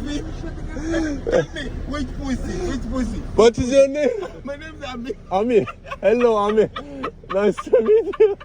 Me, which pussy? Which pussy? What is your name? My name's Ami. Ami. Hello Ami. Nice to meet you.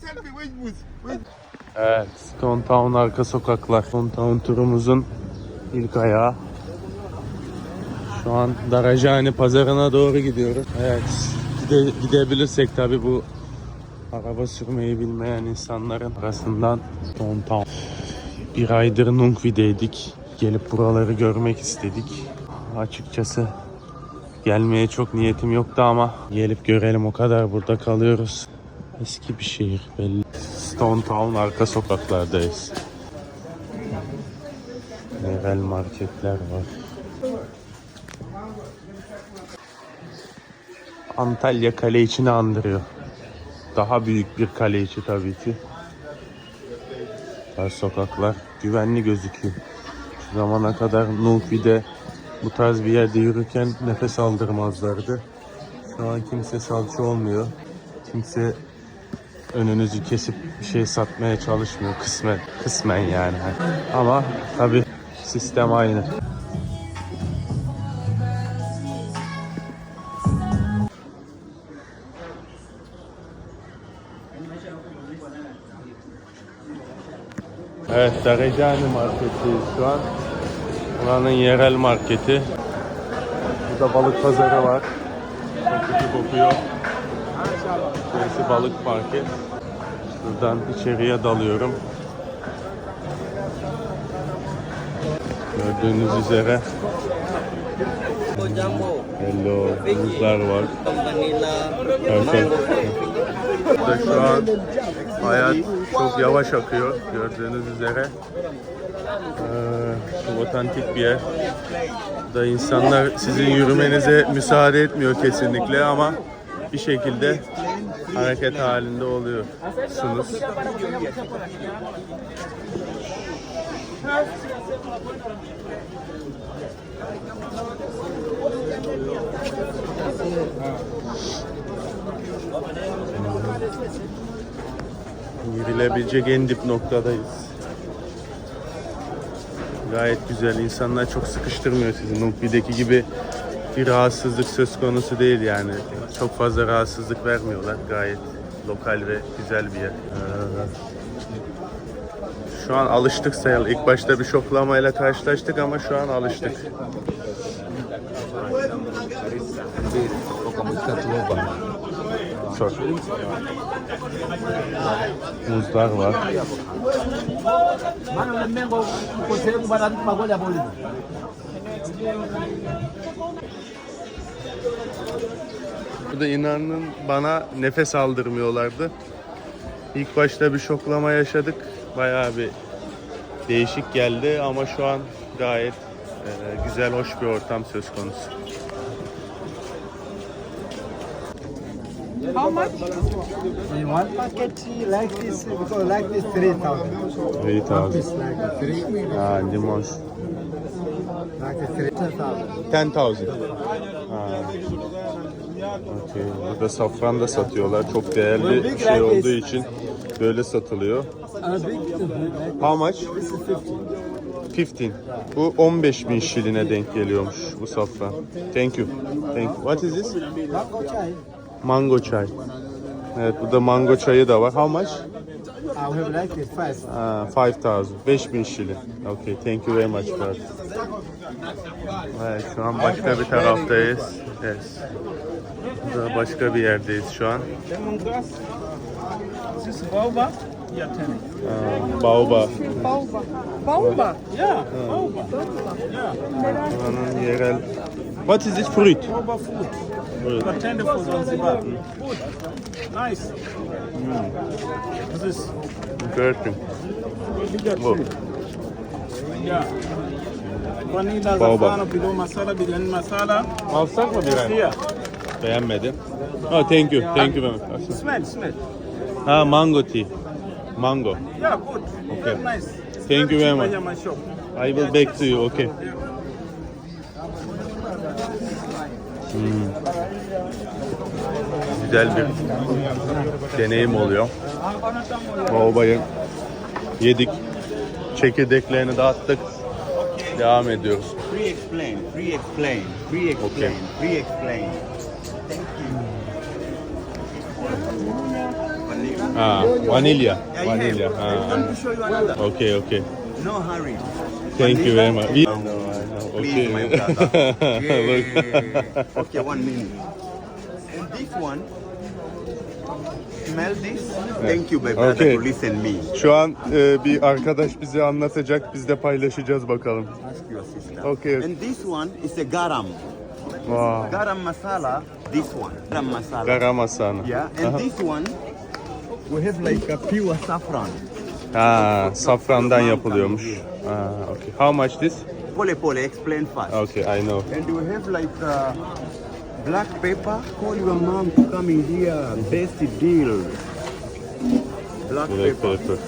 Tell me, which pussy? Which Evet, Stone Town arka sokaklar. Stone Town turumuzun ilk ayağı. Şu an Darajani pazarına doğru gidiyoruz. Evet, gide- gidebilirsek tabi bu araba sürmeyi bilmeyen insanların arasından Stone Town. Bir aydır Nungvi'deydik. Gelip buraları görmek istedik. Açıkçası gelmeye çok niyetim yoktu ama gelip görelim o kadar burada kalıyoruz. Eski bir şehir belli. Stone Town arka sokaklardayız. Yerel marketler var. Antalya kale içini andırıyor. Daha büyük bir kale içi tabii ki. Her sokaklar güvenli gözüküyor. Zamana kadar Nulfi'de bu tarz bir yerde yürürken nefes aldırmazlardı. Şu an kimse salça olmuyor. Kimse önünüzü kesip bir şey satmaya çalışmıyor kısmen kısmen yani ama tabi sistem aynı. Evet, Darejani marketteyiz şu an. Buranın yerel marketi. Burada balık pazarı var. Çok kötü kokuyor. Burası balık market. Buradan içeriye dalıyorum. Gördüğünüz üzere hello buzlar var. Perfect. Şu an hayat çok yavaş akıyor gördüğünüz üzere. Ee, otantik bir yer. Burada insanlar sizin yürümenize müsaade etmiyor kesinlikle ama bir şekilde hareket halinde oluyorsunuz. Yürülebilecek en dip noktadayız. Gayet güzel. İnsanlar çok sıkıştırmıyor sizi. Nukbi'deki gibi bir rahatsızlık söz konusu değil yani. Çok fazla rahatsızlık vermiyorlar. Gayet lokal ve güzel bir yer. Ee, Şu an alıştık sayalım. İlk başta bir şoklamayla karşılaştık ama şu an alıştık. Çok. Muzlar var. Burada inanın bana nefes aldırmıyorlardı. İlk başta bir şoklama yaşadık. Bayağı bir değişik geldi ama şu an gayet e, güzel, hoş bir ortam söz konusu. How much? In one packet like this, because like this 3,000. 3000. This like this, three, Ha, limon. like this 3,000. 10,000. Ha. Okey. Burada safran da satıyorlar. Çok değerli şey olduğu için böyle satılıyor. Like How much? this is 50. 15. Bu 15 bin şiline denk geliyormuş bu safran. Thank you. Thank you. What is this? Mango çay. Evet burada mango çayı da var. How much? I have like this five. Uh, 5000. 5000 şilin. Okay, thank you very much for Evet, şu an başka bir taraftayız. Yes. Burada başka bir yerdeyiz şu an. Lemongrass. This is baobab. Yeah, ten. Aa, Baobab. Baoba. Baoba. Yeah, baobab. Yeah, Buranın yerel... What is this fruit? baobab food. Fruit. But tender for Zanzibar. Good. Nice. This is Bu. tree. Yeah. Vanilla, Baobab. zafran, masala, biryani masala. Alsak mı bir ay? Beğenmedim. Oh, thank you. Thank you very much. Smell, smell. Ha, mango tea. Mango. Yeah, good. Okay. Very nice. Thank you very much. My shop. I will back to you. Okay. Hmm. Güzel bir deneyim oluyor. Baobayı yedik. Çekirdeklerini dağıttık. devam ediyoruz. Pre-explain, pre-explain, pre-explain, pre-explain. Ha, vanilya. I Vanilya. have. I want Ha. to show you another. Okay, okay. No hurry. Thank you very much. No, No, know. Please, my Okay. brother. Yeah. Okay, one minute. And this one, smell this. Thank you, my brother, Okay. to listen me. Şu an e, bir arkadaş bize anlatacak. Biz de paylaşacağız bakalım. Ask your sister. Okay. And this one is a garam. Wow. Garam masala. This one. Garam masala. Garam masana. Yeah. And Aha. this one, we have like a pure saffron. Ha, safrandan yapılıyormuş. Ha, okay. How much this? Pole pole, explain fast. Okay, I know. And we have like uh, black pepper. Call your mom to come in here. Best deal. Black Black pepper. pepper.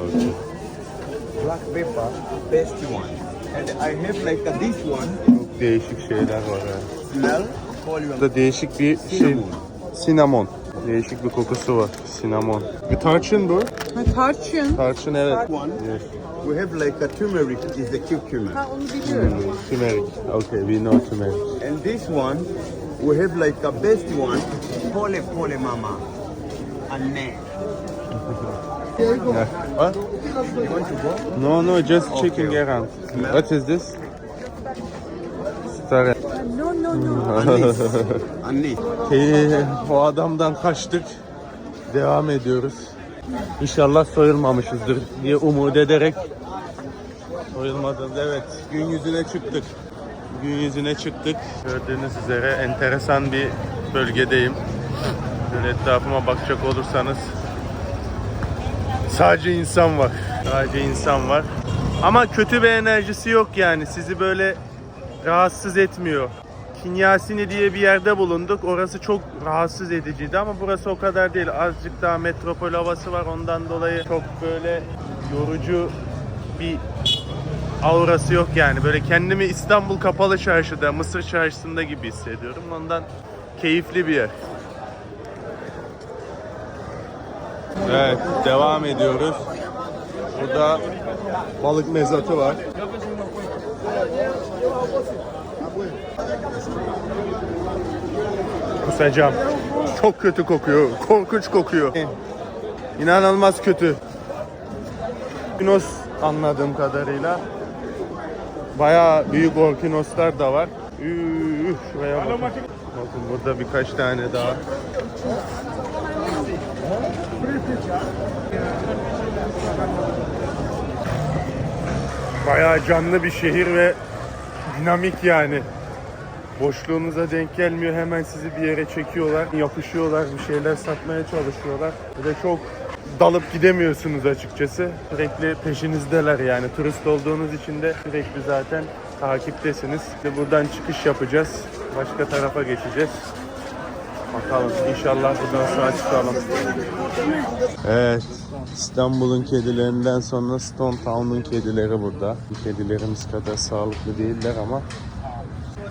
Okay. Black pepper, best one. And I have like uh, this one. Çok değişik şeyler var ha. Smell. Call your Burada değişik bir şey. Cinnamon. Cinnamon. Değişik bir kokusu var. Cinnamon. Bir tarçın bu. Ha, tarçın. Tarçın evet. one. Yes. We have like a turmeric. Is the cucumber. Ha onu biliyorum. Turmeric. Okay, we know turmeric. And this one, we have like a best one. Pole pole mama. Anne. Yeah. What? You want to go? No, no, just checking Okay. around. Smell. What is this? Anis. Anis. Ee, o adamdan kaçtık. Devam ediyoruz. İnşallah soyulmamışızdır diye umut ederek soyulmadınız. Evet, gün yüzüne çıktık. Gün yüzüne çıktık. Gördüğünüz üzere enteresan bir bölgedeyim. Şöyle etrafıma bakacak olursanız sadece insan var. Sadece insan var. Ama kötü bir enerjisi yok yani. Sizi böyle rahatsız etmiyor. Kinyasini diye bir yerde bulunduk. Orası çok rahatsız ediciydi ama burası o kadar değil. Azıcık daha metropol havası var. Ondan dolayı çok böyle yorucu bir aurası yok yani. Böyle kendimi İstanbul Kapalı Çarşı'da, Mısır Çarşısı'nda gibi hissediyorum. Ondan keyifli bir yer. Evet, devam ediyoruz. Burada balık mezatı var. Kusacağım. Çok kötü kokuyor. Korkunç kokuyor. İnanılmaz kötü. Orkinos anladığım kadarıyla. Bayağı büyük orkinoslar da var. Üf, şuraya bakın. Bakın burada birkaç tane daha. Bayağı canlı bir şehir ve dinamik yani. Boşluğunuza denk gelmiyor hemen sizi bir yere çekiyorlar, yapışıyorlar, bir şeyler satmaya çalışıyorlar. Bir de çok dalıp gidemiyorsunuz açıkçası. Sürekli peşinizdeler yani turist olduğunuz için de sürekli zaten takiptesiniz. Şimdi buradan çıkış yapacağız. Başka tarafa geçeceğiz. Bakalım inşallah buradan sağ çıkalım. Evet. İstanbul'un kedilerinden sonra Stone Town'un kedileri burada. Bu kedilerimiz kadar sağlıklı değiller ama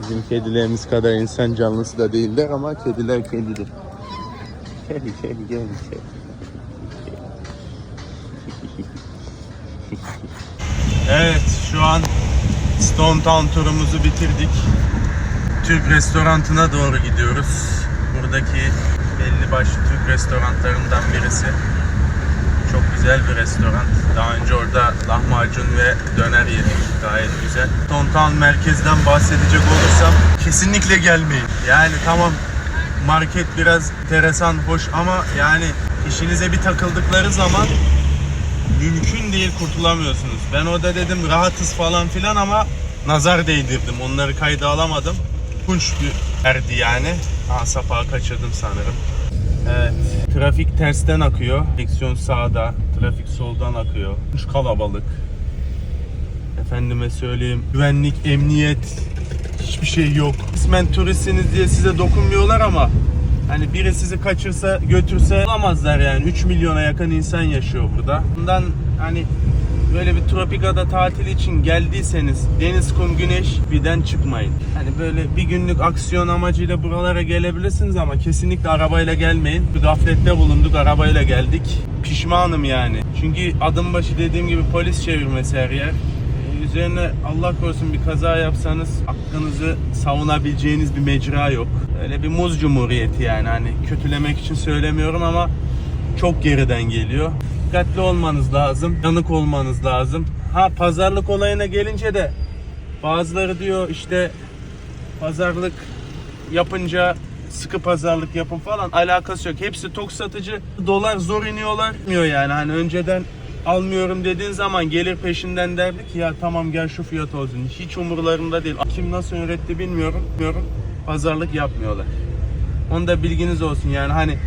bizim kedilerimiz kadar insan canlısı da değiller ama kediler kedidir. Kedi kedi kedi kedi. Evet şu an Stone Town turumuzu bitirdik. Türk restoranına doğru gidiyoruz. Buradaki belli başlı Türk restoranlarından birisi. Çok güzel bir restoran. Daha önce orada lahmacun ve döner yedik. Gayet güzel. Stone Town merkezden bahsedecek olursam kesinlikle gelmeyin. Yani tamam market biraz enteresan, hoş ama yani işinize bir takıldıkları zaman mümkün değil kurtulamıyorsunuz. Ben orada dedim rahatız falan filan ama nazar değdirdim. Onları kayda alamadım. Kunç bir erdi yani. Aa sapağı kaçırdım sanırım. Evet. Trafik tersten akıyor. Direksiyon sağda. Trafik soldan akıyor. Kunç kalabalık. Efendime söyleyeyim. Güvenlik, emniyet hiçbir şey yok. Kısmen turistsiniz diye size dokunmuyorlar ama Hani biri sizi kaçırsa götürse alamazlar yani. 3 milyona yakın insan yaşıyor burada. Bundan hani böyle bir tropik ada tatili için geldiyseniz deniz, kum, güneş birden çıkmayın. Hani böyle bir günlük aksiyon amacıyla buralara gelebilirsiniz ama kesinlikle arabayla gelmeyin. Bir gaflette bulunduk arabayla geldik. Pişmanım yani. Çünkü adım başı dediğim gibi polis çevirmesi her yer. Ee, Üzerine Allah korusun bir kaza yapsanız hakkınızı savunabileceğiniz bir mecra yok. Öyle bir muz cumhuriyeti yani hani kötülemek için söylemiyorum ama çok geriden geliyor. Dikkatli olmanız lazım, yanık olmanız lazım. Ha pazarlık olayına gelince de bazıları diyor işte pazarlık yapınca sıkı pazarlık yapın falan alakası yok. Hepsi tok satıcı. Dolar zor iniyorlar. Bilmiyor yani hani önceden almıyorum dediğin zaman gelir peşinden derdi ki ya tamam gel şu fiyat olsun. Hiç umurlarında değil. Kim nasıl öğretti bilmiyorum. bilmiyorum. Pazarlık yapmıyorlar. Onu da bilginiz olsun yani hani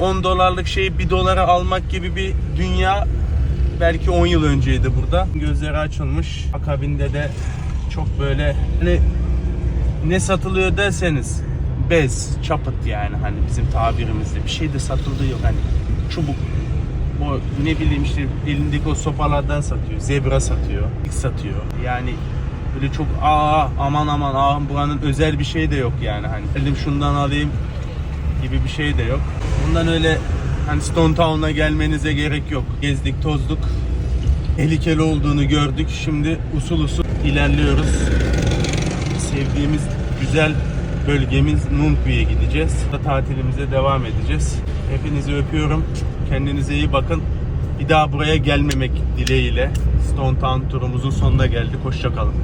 10 dolarlık şeyi 1 dolara almak gibi bir dünya belki 10 yıl önceydi burada. Gözleri açılmış. Akabinde de çok böyle hani ne satılıyor derseniz bez, çapıt yani hani bizim tabirimizde bir şey de satıldığı yok hani çubuk o ne bileyim işte elindeki o sopalardan satıyor, zebra satıyor, satıyor. Yani böyle çok aa aman aman aa buranın özel bir şey de yok yani hani dedim şundan alayım gibi bir şey de yok. Bundan öyle hani Stone Town'a gelmenize gerek yok. Gezdik, tozduk. Tehlikeli olduğunu gördük. Şimdi usul usul ilerliyoruz sevdiğimiz güzel bölgemiz Nunpu'ya gideceğiz. Tatilimize devam edeceğiz. Hepinizi öpüyorum. Kendinize iyi bakın. Bir daha buraya gelmemek dileğiyle Stone Town turumuzun sonuna geldik. Hoşçakalın.